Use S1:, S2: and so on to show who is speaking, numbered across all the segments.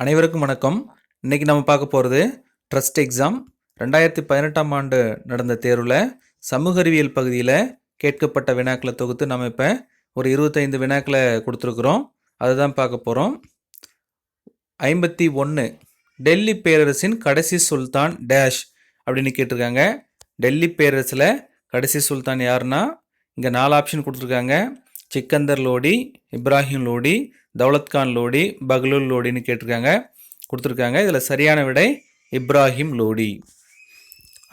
S1: அனைவருக்கும் வணக்கம். இன்னைக்கு நம்ம பார்க்க போகிறது ட்ரஸ்ட் எக்ஸாம் ரெண்டாயிரத்தி பதினெட்டாம் ஆண்டு நடந்த தேர்வில் சமூக அறிவியல் பகுதியில் கேட்கப்பட்ட வினாக்களை தொகுத்து நம்ம இப்போ ஒரு இருபத்தைந்து வினாக்களை கொடுத்துருக்குறோம். அதுதான் பார்க்க போகிறோம் ஐம்பத்தி ஒன்று டெல்லி பேரரசின் கடைசி சுல்தான் டேஷ் அப்படின்னு கேட்டிருக்காங்க. டெல்லி பேரரசில் கடைசி சுல்தான் யாருன்னா இங்கே நாலு ஆப்ஷன் கொடுத்துருக்காங்க. சிக்கந்தர் லோடி இப்ராஹிம் லோடி தௌலத்கான் லோடி பக்லுல் லோடின்னு கேட்டிருக்காங்க கொடுத்துருக்காங்க. இதில் சரியான விடை இப்ராஹிம் லோடி.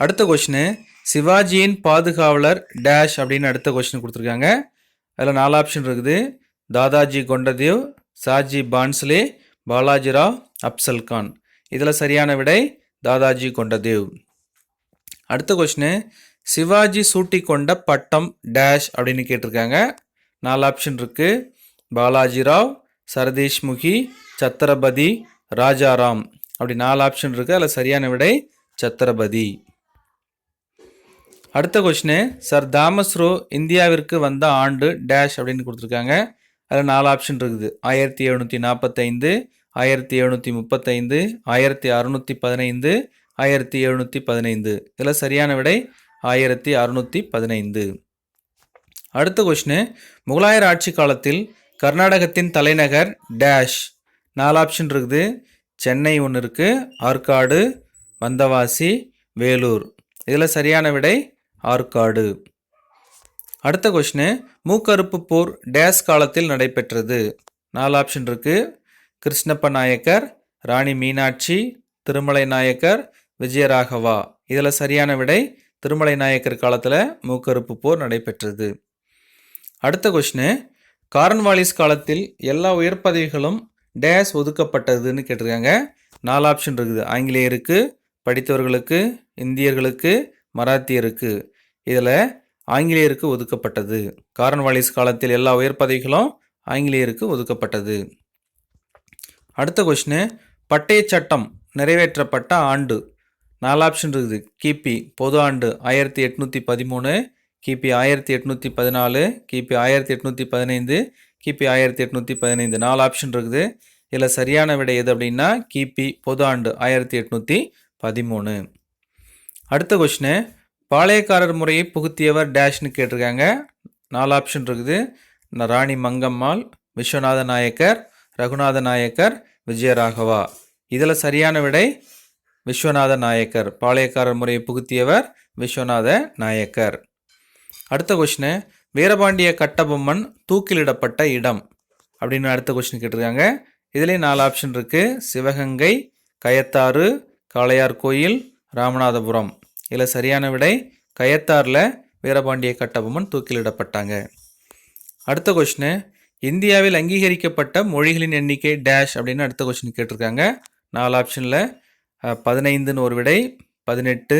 S1: அடுத்த கொஷினு சிவாஜியின் பாதுகாவலர் டேஷ் அப்படின்னு அடுத்த கொஷின் கொடுத்துருக்காங்க. அதில் நாலு ஆப்ஷன் இருக்குது. தாதாஜி கொண்டதேவ் சாஜி பான்ஸ்லே பாலாஜிராவ் அப்சல் கான். இதில் சரியான விடை தாதாஜி கொண்டதேவ். அடுத்த கொஷினு சிவாஜி சூட்டி கொண்ட பட்டம் டேஷ் அப்படின்னு கேட்டிருக்காங்க. நாலு ஆப்ஷன் இருக்குது பாலாஜிராவ் சரதேஷ்முகி சத்திரபதி ராஜாராம் அப்படி நாலு ஆப்ஷன் இருக்குது அதில் சரியான விடை சத்திரபதி. அடுத்த கொஷினு சர் தாமஸ் ரோ இந்தியாவிற்கு வந்த ஆண்டு டேஷ் அப்படின்னு கொடுத்துருக்காங்க. அதில் நாலு ஆப்ஷன் இருக்குது. ஆயிரத்தி எழுநூற்றி நாற்பத்தைந்து ஆயிரத்தி எழுநூற்றி முப்பத்தைந்து ஆயிரத்தி அறுநூற்றி பதினைந்து ஆயிரத்தி எழுநூற்றி பதினைந்து. இதில் சரியான விடை ஆயிரத்தி அறுநூற்றி பதினைந்து. அடுத்த கொஷினு முகலாயர் ஆட்சி காலத்தில் கர்நாடகத்தின் தலைநகர் டேஷ் நாலு ஆப்ஷன் இருக்குது. சென்னை ஒன்று இருக்குது ஆற்காடு வந்தவாசி வேலூர். இதில் சரியான விடை ஆற்காடு. அடுத்த கொஷினு மூக்கறுப்பு போர் டேஷ் காலத்தில் நடைபெற்றது. நாலு ஆப்ஷன் இருக்குது கிருஷ்ணப்ப நாயக்கர் ராணி மீனாட்சி திருமலை நாயக்கர் விஜயராகவா. இதில் சரியான விடை திருமலை நாயக்கர் காலத்தில் மூக்கறுப்பு போர் நடைபெற்றது. அடுத்த கொஷினு காரன்வாலிஸ் காலத்தில் எல்லா உயர் பதவிகளும் டேஸ் ஒதுக்கப்பட்டதுன்னு கேட்டிருக்காங்க. நாலு ஆப்ஷன் இருக்குது. ஆங்கிலேயருக்கு படித்தவர்களுக்கு இந்தியர்களுக்கு மராத்தியருக்கு. இதில் ஆங்கிலேயருக்கு ஒதுக்கப்பட்டது. காரன்வாலிஸ் காலத்தில் எல்லா உயர் பதவிகளும் ஆங்கிலேயருக்கு ஒதுக்கப்பட்டது. அடுத்த கொஷினு பட்டய சட்டம் நிறைவேற்றப்பட்ட ஆண்டு. நாலு ஆப்ஷன் இருக்குது. கிபி பொது ஆண்டு ஆயிரத்தி எட்நூற்றி பதிமூணு கிபி ஆயிரத்தி எட்நூற்றி பதினாலு கிபி ஆயிரத்தி எட்நூற்றி பதினைந்து கிபி ஆயிரத்தி எட்நூற்றி பதினைந்து. நாலு ஆப்ஷன் இருக்குது. இதில் சரியான விடை எது அப்படின்னா கிபி பொது ஆண்டு ஆயிரத்தி எட்நூற்றி பதிமூணு. அடுத்த கொஷினு பாளையக்காரர் முறையை புகுத்தியவர் டேஷ்னு கேட்டிருக்காங்க. நாலு ஆப்ஷன் இருக்குது. ராணி மங்கம்மாள் விஸ்வநாத நாயக்கர் ரகுநாத நாயக்கர் விஜயராகவா. இதில் சரியான விடை விஸ்வநாத நாயக்கர். பாளையக்காரர் முறையை புகுத்தியவர் விஸ்வநாத நாயக்கர். அடுத்த கொஷினு வீரபாண்டிய கட்டபொம்மன் தூக்கிலிடப்பட்ட இடம் அப்படின்னு அடுத்த கொஷின் கேட்டிருக்காங்க. இதுலேயும் நாலு ஆப்ஷன் இருக்குது சிவகங்கை கயத்தாறு காளையார் கோயில் ராமநாதபுரம். இதில் சரியான விடை கயத்தாரில் வீரபாண்டிய கட்டபொம்மன் தூக்கிலிடப்பட்டாங்க. அடுத்த கொஷினு இந்தியாவில் அங்கீகரிக்கப்பட்ட மொழிகளின் எண்ணிக்கை டேஷ் அப்படின்னு அடுத்த கொஷின் கேட்டிருக்காங்க. நாலு ஆப்ஷனில் பதினைந்துன்னு ஒரு விடை பதினெட்டு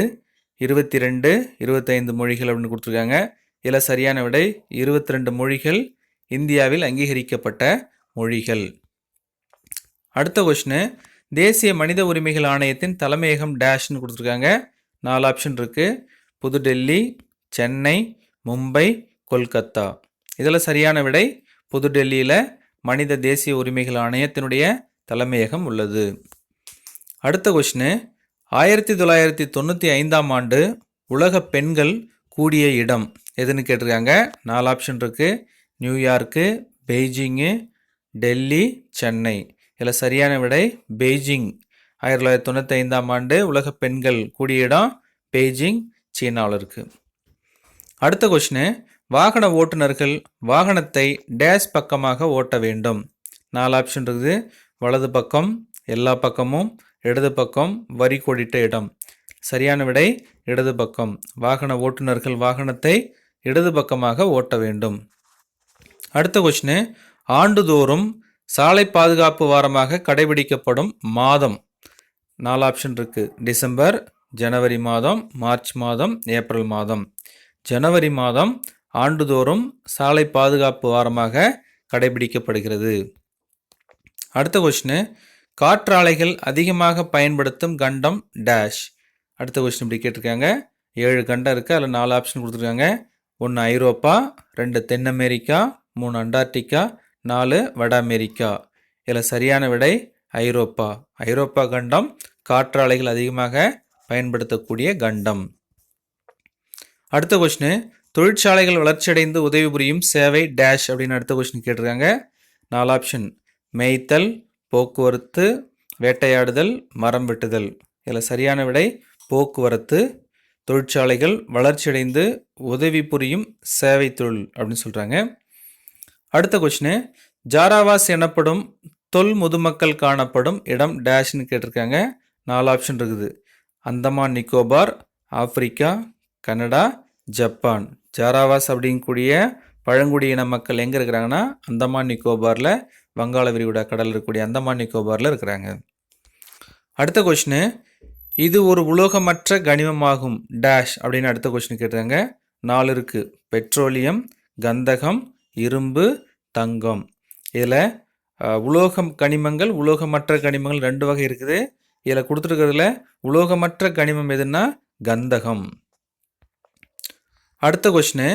S1: இருபத்தி ரெண்டு இருபத்தைந்து மொழிகள் அப்படின்னு கொடுத்துருக்காங்க. இதில் சரியான விடை இருபத்தி ரெண்டு மொழிகள் இந்தியாவில் அங்கீகரிக்கப்பட்ட மொழிகள். அடுத்த கொஷினு தேசிய மனித உரிமைகள் ஆணையத்தின் தலைமையகம் டேஷ்னு கொடுத்துருக்காங்க. நாலு ஆப்ஷன் இருக்குது புதுடெல்லி சென்னை மும்பை கொல்கத்தா. இதில் சரியான விடை புதுடெல்லியில் மனித தேசிய உரிமைகள் ஆணையத்தினுடைய தலைமையகம் உள்ளது. அடுத்த கொஷினு ஆயிரத்தி தொள்ளாயிரத்தி தொண்ணூற்றி ஐந்தாம் ஆண்டு உலக பெண்கள் கூடிய இடம். எதுன்னு கேட்டிருக்காங்க? நாலு ஆப்ஷன் இருக்குது நியூயார்க்கு பெய்ஜிங்கு டெல்லி சென்னை இதில் சரியான விடை பெய்ஜிங் ஆயிரத்தி தொள்ளாயிரத்தி தொண்ணூற்றி ஐந்தாம் ஆண்டு உலக பெண்கள் கூடிய இடம் பெய்ஜிங் சீனாவில் இருக்குது அடுத்த கொஷினு வாகன ஓட்டுநர்கள் வாகனத்தை டேஷ் பக்கமாக ஓட்ட வேண்டும். நாலு ஆப்ஷன் இருக்குது. வலது பக்கம் எல்லா பக்கமும் இடது பக்கம் வரி கோடிட்ட இடம். சரியான விடை இடது பக்கம். வாகன ஓட்டுநர்கள் வாகனத்தை இடது பக்கமாக ஓட்ட வேண்டும். அடுத்த கொஷினு ஆண்டுதோறும் சாலை பாதுகாப்பு வாரமாக கடைபிடிக்கப்படும் மாதம். நாலு ஆப்ஷன் இருக்குது டிசம்பர் ஜனவரி மாதம் மார்ச் மாதம் ஏப்ரல் மாதம். ஜனவரி மாதம் ஆண்டுதோறும் சாலை பாதுகாப்பு வாரமாக கடைபிடிக்கப்படுகிறது. அடுத்த கொஷினு காற்றாலைகள் அதிகமாக பயன்படுத்தும் கண்டம் டேஷ் அடுத்த கொஸ்டின் இப்படி கேட்டிருக்காங்க. ஏழு கண்டம் இருக்குது அதில் நாலு ஆப்ஷன் கொடுத்துருக்காங்க. ஒன்று ஐரோப்பா ரெண்டு தென் அமெரிக்கா மூணு அண்டார்டிகா நாலு வட அமெரிக்கா இதில் சரியான விடை ஐரோப்பா. ஐரோப்பா கண்டம் காற்றாலைகள் அதிகமாக பயன்படுத்தக்கூடிய கண்டம். அடுத்த கொஸ்டின் தொழிற்சாலைகள் வளர்ச்சியடைந்து உதவி புரியும் சேவை டேஷ் அப்படின்னு அடுத்த கொஸ்டின் கேட்டிருக்காங்க. நாலு ஆப்ஷன் மேய்த்தல் போக்குவரத்து வேட்டையாடுதல் மரம் வெட்டுதல். இதில் சரியான விடை போக்குவரத்து தொழிற்சாலைகள் வளர்ச்சியடைந்து உதவி புரியும் சேவை தொழில் அப்படின்னு சொல்கிறாங்க அடுத்த கொஷினு ஜாராவாஸ் எனப்படும் தொல் முதுமக்கள் காணப்படும் இடம் டேஷ்னு கேட்டிருக்காங்க. நாலு ஆப்ஷன் இருக்குது. Andaman Nicobar Africa Canada Japan. Jarawas அப்படிங்கக்கூடிய பழங்குடியின மக்கள் எங்கே இருக்கிறாங்கன்னா அந்தமான் நிக்கோபாரில் வங்காள விரிகுடா கடல் இருக்கக்கூடிய அந்தமான் நிக்கோபாரில் இருக்கிறாங்க. அடுத்த கொஷினு இது ஒரு உலோகமற்ற கனிமமாகும் டேஷ் அப்படின்னு அடுத்த கொஷின் கேட்டாங்க நாலு இருக்குது பெட்ரோலியம் கந்தகம் இரும்பு தங்கம். இதில் உலோகம் கனிமங்கள் உலோகமற்ற கனிமங்கள் ரெண்டு வகை இருக்குது. இதில் கொடுத்துருக்கிறதுல உலோகமற்ற கனிமம் எதுன்னா கந்தகம். அடுத்த கொஷினு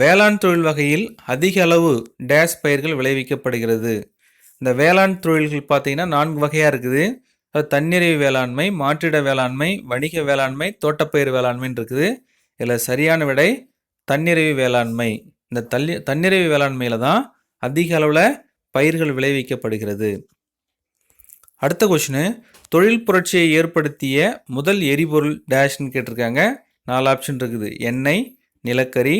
S1: வேளாண் தொழில் வகையில் அதிக அளவு டேஷ் பயிர்கள் விளைவிக்கப்படுகிறது. இந்த வேளாண் தொழில்கள் பார்த்தீங்கன்னா நான்கு வகையாக இருக்குது. அது தன்னிறைவு வேளாண்மை மாற்றிட வேளாண்மை வணிக வேளாண்மை தோட்டப்பயிர் வேளாண்மைன்னு இருக்குது. இதில் சரியான விடை தன்னிறைவு வேளாண்மை. இந்த தள்ளி தன்னிறைவு வேளாண்மையில் தான் அதிக அளவில் பயிர்கள் விளைவிக்கப்படுகிறது. அடுத்த கொஷினு தொழில் புரட்சியை ஏற்படுத்திய முதல் எரிபொருள் டேஷ்னு கேட்டிருக்காங்க. நாலு ஆப்ஷன் இருக்குது. எண்ணெய் நிலக்கரி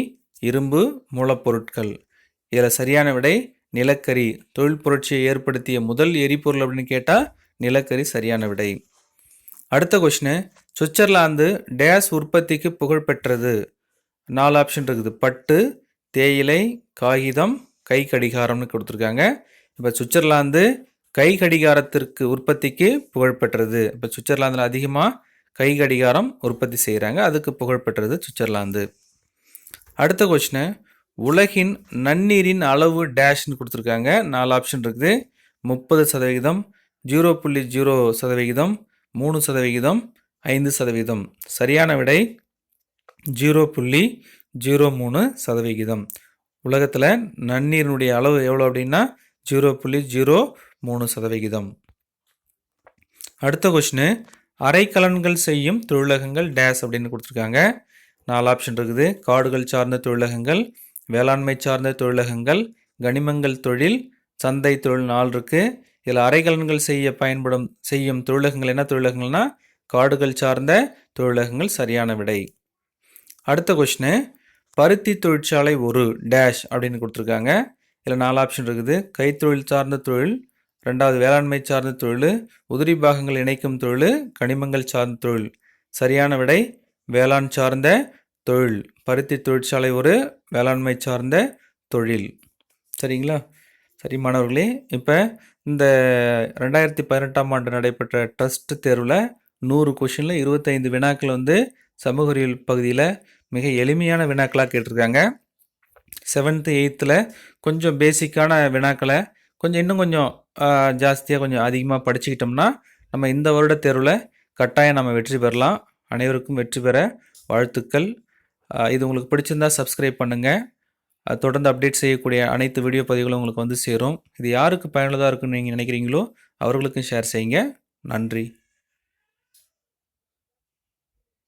S1: இரும்பு மூலப்பொருட்கள். இதில் சரியான விடை நிலக்கரி தொழில் புரட்சியை ஏற்படுத்திய முதல் எரிபொருள் அப்படின்னு கேட்டால் நிலக்கரி சரியான விடை. அடுத்த கொஷினு சுவிட்சர்லாந்து டேஸ் உற்பத்திக்கு புகழ்பெற்றது நாலு ஆப்ஷன் இருக்குது. பட்டு தேயிலை காகிதம் கை கடிகாரம்னு கொடுத்துருக்காங்க. இப்போ சுவிட்சர்லாந்து கை கடிகாரத்திற்கு உற்பத்திக்கு புகழ்பெற்றது இப்போ சுவிட்சர்லாந்தில் அதிகமாக கை கடிகாரம் உற்பத்தி செய்கிறாங்க அதுக்கு புகழ்பெற்றது சுவிட்சர்லாந்து. அடுத்த கொஷினு உலகின் நன்னீரின் அளவு டேஷ்னு கொடுத்துருக்காங்க. நாலு ஆப்ஷன் இருக்குது. முப்பது சதவிகிதம் ஜீரோ புள்ளி ஜீரோ சதவிகிதம் மூணு சதவிகிதம் ஐந்து சதவிகிதம். சரியான விடை ஜீரோ புள்ளி ஜீரோ மூணு சதவிகிதம். உலகத்தில் நன்னீரினுடைய அளவு எவ்வளோ அப்படின்னா ஜீரோ புள்ளி ஜீரோ மூணு சதவிகிதம். அடுத்த கொஷினு அரைக்கலன்கள் செய்யும் தொழிலகங்கள் டேஸ் அப்படின்னு கொடுத்துருக்காங்க. நாலு ஆப்ஷன் இருக்குது. காடுகள் சார்ந்த தொழிலகங்கள் வேளாண்மை சார்ந்த தொழிலகங்கள் கனிமங்கள் தொழில் சந்தை தொழில் நாள் இருக்குது இதில் அரைகலன்கள் செய்ய பயன்படும் செய்யும் தொழிலகங்கள் என்ன தொழிலகங்கள்னா காடுகள் சார்ந்த தொழிலகங்கள் சரியான விடை. அடுத்த கொஷினு பருத்தி தொழிற்சாலை ஒரு டேஷ் அப்படின்னு கொடுத்துருக்காங்க. இதில் நாலு ஆப்ஷன் இருக்குது. கைத்தொழில் சார்ந்த தொழில் ரெண்டாவது வேளாண்மை சார்ந்த தொழில் உதிரி பாகங்கள் இணைக்கும் தொழில் கனிமங்கள் சார்ந்த தொழில். சரியான விடை வேளாண் சார்ந்த தொழில். பருத்தி தொழிற்சாலை ஒரு வேளாண்மை சார்ந்த தொழில். சரிங்களா? சரி மாணவர்களே இப்போ இந்த ரெண்டாயிரத்தி பதினெட்டாம் ஆண்டு நடைபெற்ற ட்ரஸ்ட் தேர்வில் நூறு கொஷினில் இருபத்தைந்து வினாக்கள் வந்து சமூக அறிவியல் பகுதியில் மிக எளிமையான வினாக்களாக கேட்டிருக்காங்க. செவன்த்து எயித்தில் கொஞ்சம் பேசிக்கான வினாக்களை கொஞ்சம் இன்னும் கொஞ்சம் ஜாஸ்தியாக கொஞ்சம் அதிகமாக படிச்சுக்கிட்டோம்னா நம்ம இந்த வருட தேர்வில் கட்டாயம் நம்ம வெற்றி பெறலாம். அனைவருக்கும் வெற்றி பெற வாழ்த்துக்கள். இது உங்களுக்கு பிடிச்சிருந்தா சப்ஸ்கிரைப் பண்ணுங்கள் தொடர்ந்து அப்டேட் செய்யக்கூடிய அனைத்து வீடியோ பதிவுகளும் உங்களுக்கு வந்து சேரும். இது யாருக்கு பயனுள்ளதாக இருக்குன்னு நீங்கள் நினைக்கிறீங்களோ அவர்களுக்கும் ஷேர் செய்யுங்க. நன்றி.